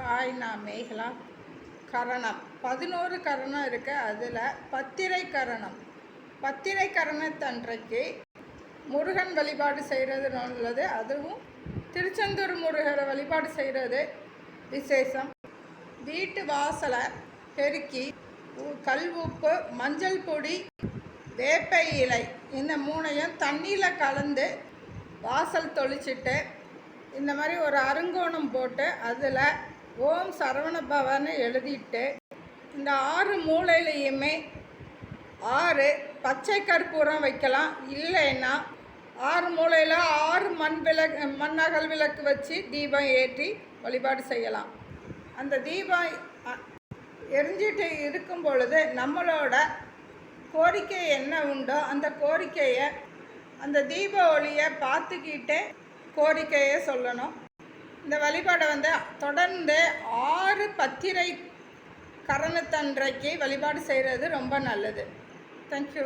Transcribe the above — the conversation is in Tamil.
ஹாய் நான் மேகலா. கரணம். பதினோரு கரணம் இருக்கு. அதில் பத்திரை கரணம். பத்திரை கரணத்தன்றைக்கு முருகன் வழிபாடு செய்கிறது நல்லது அதுவும் திருச்செந்தூர் முருகரை வழிபாடு செய்கிறது விசேஷம். வீட்டு வாசலை பெருக்கி கல் உப்பு மஞ்சள் பொடி வேப்ப இலை இந்த மூணையும் தண்ணியில் கலந்து வாசல் தொளிச்சிட்டு இந்த மாதிரி ஒரு அருங்கோணம் போட்டு அதில் ஓம் சரவண பவன்னு எழுதிட்டு இந்த ஆறு மூலையிலையுமே ஆறு பச்சை கற்பூரம் வைக்கலாம். இல்லைன்னா ஆறு மூலையில் ஆறு மண் விளக்கு மண்ணகல் விளக்கு வச்சு தீபம் ஏற்றி வழிபாடு செய்யலாம். அந்த தீபம் எரிஞ்சிட்டு இருக்கும் பொழுது நம்மளோட கோரிக்கை என்ன உண்டோ அந்த கோரிக்கையை அந்த தீப ஒளியை பார்த்துக்கிட்டே கோரிக்கையை சொல்லணும். இந்த வழிபாடை வந்து தொடர்ந்து ஆறு பத்திரை கரணத்தன்றைக்கு வழிபாடு செய்கிறது ரொம்ப நல்லது. தேங்க்யூ